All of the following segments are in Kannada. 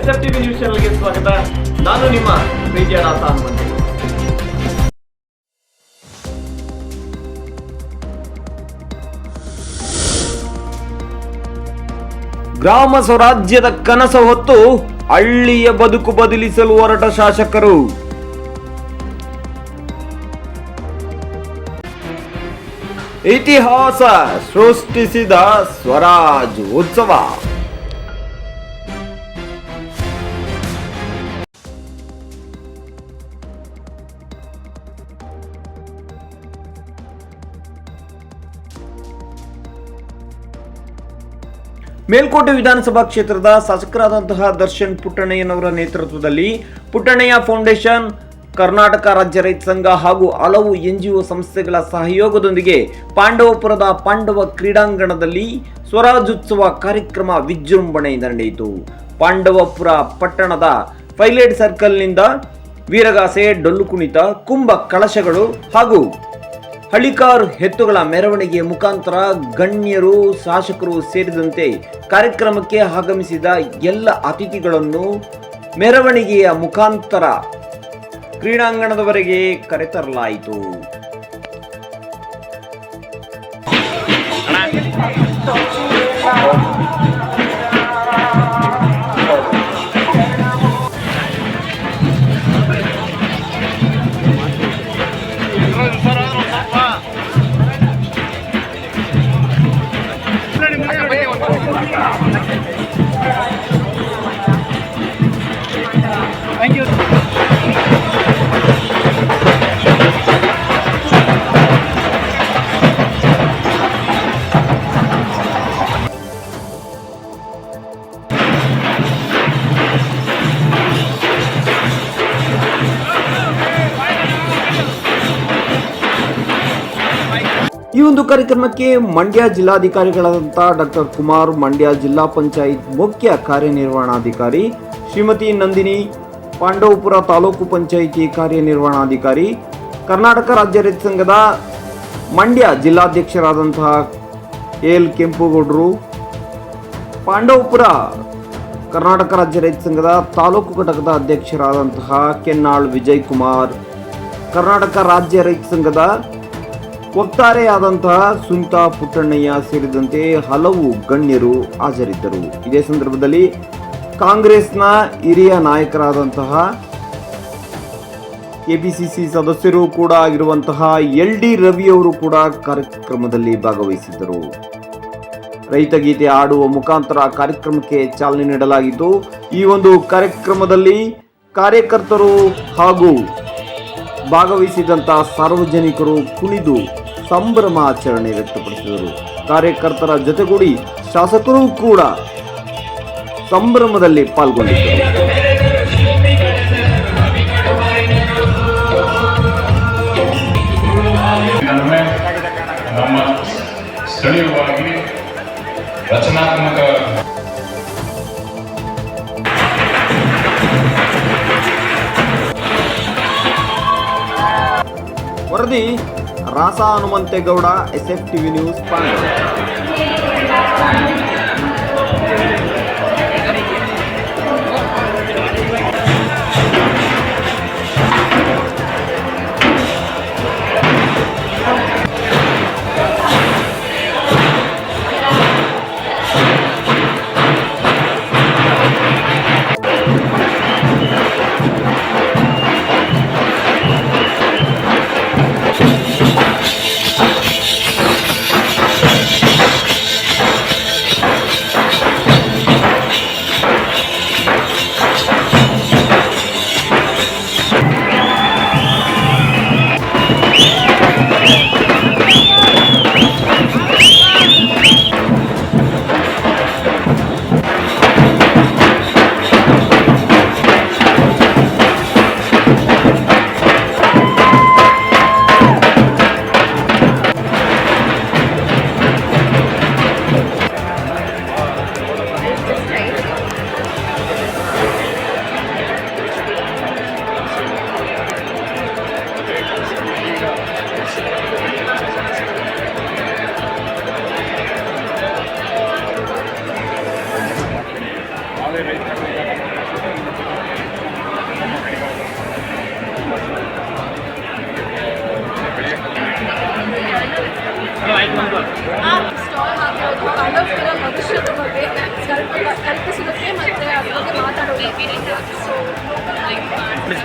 ಎಸ್ ಎಫ್ ಟಿವಿ ನ್ಯೂಸ್ ಚಾನಲ್ಗೆ ಸ್ವಾಗತ. ನಾನು ನಿಮ್ಮ ಪ್ರೀತಿಯ ನಾಥ ಹನುಮಂತ. ಗ್ರಾಮ ಸ್ವರಾಜ್ಯದ ಕನಸ ಹೊತ್ತು ಹಳ್ಳಿಯ ಬದುಕು ಬದಲಿಸಲು ಹೊರಟ ಶಾಸಕರು. ಇತಿಹಾಸ ಸೃಷ್ಟಿಸಿದ ಸ್ವರಾಜ್ ಉತ್ಸವ. ಮೇಲ್ಕೋಟೆ ವಿಧಾನಸಭಾ ಕ್ಷೇತ್ರದ ಶಾಸಕರಾದಂತಹ ದರ್ಶನ್ ಪುಟ್ಟಣ್ಣಯ್ಯನವರ ನೇತೃತ್ವದಲ್ಲಿ ಪುಟ್ಟಣ್ಣಯ್ಯ ಫೌಂಡೇಶನ್, ಕರ್ನಾಟಕ ರಾಜ್ಯ ರೈತ ಸಂಘ ಹಾಗೂ ಹಲವು ಎನ್ಜಿಒ ಸಂಸ್ಥೆಗಳ ಸಹಯೋಗದೊಂದಿಗೆ ಪಾಂಡವಪುರದ ಪಾಂಡವ ಕ್ರೀಡಾಂಗಣದಲ್ಲಿ ಸ್ವರಾಜ್ಯೋತ್ಸವ ಕಾರ್ಯಕ್ರಮ ವಿಜೃಂಭಣೆಯಿಂದ ನಡೆಯಿತು. ಪಾಂಡವಪುರ ಪಟ್ಟಣದ ಪೈಲಟ್ ಸರ್ಕಲ್ನಿಂದ ವೀರಗಾಸೆ ಡೊಳ್ಳು ಕುಣಿತ ಕುಂಭ ಕಳಶಗಳು ಹಾಗೂ ಹಳಿಕಾರ್ ಎತ್ತುಗಳ ಮೆರವಣಿಗೆಯ ಮುಖಾಂತರ ಗಣ್ಯರು, ಶಾಸಕರು ಸೇರಿದಂತೆ ಕಾರ್ಯಕ್ರಮಕ್ಕೆ ಆಗಮಿಸಿದ ಎಲ್ಲ ಅತಿಥಿಗಳನ್ನು ಮೆರವಣಿಗೆಯ ಮುಖಾಂತರ ಕ್ರೀಡಾಂಗಣದವರೆಗೆ ಕರೆತರಲಾಯಿತು. ಈ ಒಂದು ಕಾರ್ಯಕ್ರಮಕ್ಕೆ ಮಂಡ್ಯ ಜಿಲ್ಲಾಧಿಕಾರಿಗಳಾದಂಥ ಡಾಕ್ಟರ್ ಕುಮಾರ್, ಮಂಡ್ಯ ಜಿಲ್ಲಾ ಪಂಚಾಯತ್ ಮುಖ್ಯ ಕಾರ್ಯನಿರ್ವಹಣಾಧಿಕಾರಿ ಶ್ರೀಮತಿ ನಂದಿನಿ, ಪಾಂಡವಪುರ ತಾಲೂಕು ಪಂಚಾಯಿತಿ ಕಾರ್ಯನಿರ್ವಹಣಾಧಿಕಾರಿ, ಕರ್ನಾಟಕ ರಾಜ್ಯ ರೈತ ಸಂಘದ ಮಂಡ್ಯ ಜಿಲ್ಲಾಧ್ಯಕ್ಷರಾದಂತಹ ಎಲ್ ಕೆಂಪುಗೌಡರು, ಪಾಂಡವಪುರ ಕರ್ನಾಟಕ ರಾಜ್ಯ ರೈತ ಸಂಘದ ತಾಲೂಕು ಘಟಕದ ಅಧ್ಯಕ್ಷರಾದಂತಹ ಕೆನ್ನಾಳ್ ವಿಜಯ್ ಕುಮಾರ್, ಕರ್ನಾಟಕ ರಾಜ್ಯ ರೈತ ಸಂಘದ ವಕ್ತಾರೆಯಾದಂತಹ ಸುಂತಾ ಪುಟ್ಟಣ್ಣಯ್ಯ ಸೇರಿದಂತೆ ಹಲವು ಗಣ್ಯರು ಹಾಜರಿದ್ದರು. ಇದೇ ಸಂದರ್ಭದಲ್ಲಿ ಕಾಂಗ್ರೆಸ್ನ ಹಿರಿಯ ನಾಯಕರಾದಂತಹ ಕೆಪಿಸಿಸಿ ಸದಸ್ಯರು ಕೂಡ ಆಗಿರುವಂತಹ ಎಲ್ ಡಿ ರವಿಯವರು ಕೂಡ ಕಾರ್ಯಕ್ರಮದಲ್ಲಿ ಭಾಗವಹಿಸಿದ್ದರು. ರೈತ ಗೀತೆ ಆಡುವ ಮುಖಾಂತರ ಕಾರ್ಯಕ್ರಮಕ್ಕೆ ಚಾಲನೆ ನೀಡಲಾಗಿತ್ತು. ಈ ಒಂದು ಕಾರ್ಯಕ್ರಮದಲ್ಲಿ ಕಾರ್ಯಕರ್ತರು ಹಾಗೂ ಭಾಗವಹಿಸಿದಂತಹ ಸಾರ್ವಜನಿಕರು ಕುಣಿದು ಸಂಭ್ರಮಾಚರಣೆ ವ್ಯಕ್ತಪಡಿಸಿದರು. ಕಾರ್ಯಕರ್ತರ ಜೊತೆಗೂಡಿ ಶಾಸಕರು ಕೂಡ ಸಂಭ್ರಮದಲ್ಲಿ ಪಾಲ್ಗೊಂಡಿದ್ದರು. ನಡುವೆ ನಮ್ಮ ಸ್ಥಳೀಯವಾಗಿ ರಚನಾತ್ಮಕ ವರದಿ ರಾಸ Hanumanthegowda S F TV news Pandava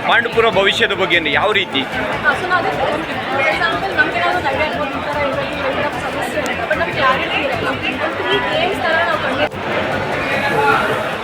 Pandupura ಭವಿಷ್ಯದ ಬಗ್ಗೆ ಯಾವ ರೀತಿ? ಸೊ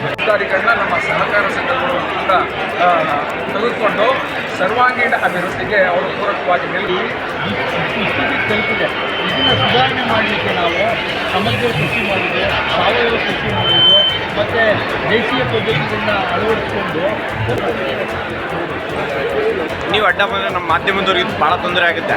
ಅಧಿಕಾರಿಗಳನ್ನ ನಮ್ಮ ಸಹಕಾರ ಸಂಘಗಳು ಕೂಡ ತೆಗೆದುಕೊಂಡು ಸರ್ವಾಂಗೀಣ ಅಭಿವೃದ್ಧಿಗೆ ಅವರು ಪೂರಕವಾಗಿ ನಿಲ್ಲಿ ಸ್ಥಿತಿಗೆ ತಲುಪಿದೆ ಇದನ್ನು ಸುಧಾರಣೆ ಮಾಡಲಿಕ್ಕೆ ನಾವು ಸಮಗ್ರ ಕೃಷಿ ಮಾಡಿದೆ ಸಾವಯವ ಕೃಷಿ ಮಾಡಿದ್ದು ಮತ್ತು ದೇಶೀಯ ಪದ್ಧತಿಗಳನ್ನ ಅಳವಡಿಸಿಕೊಂಡು. ನೀವು ಅಡ್ಡ ಬಂದ್ರೆ ನಮ್ಮ ಮಾಧ್ಯಮದವ್ರಿಗೆ ಭಾಳ ತೊಂದರೆ ಆಗುತ್ತೆ.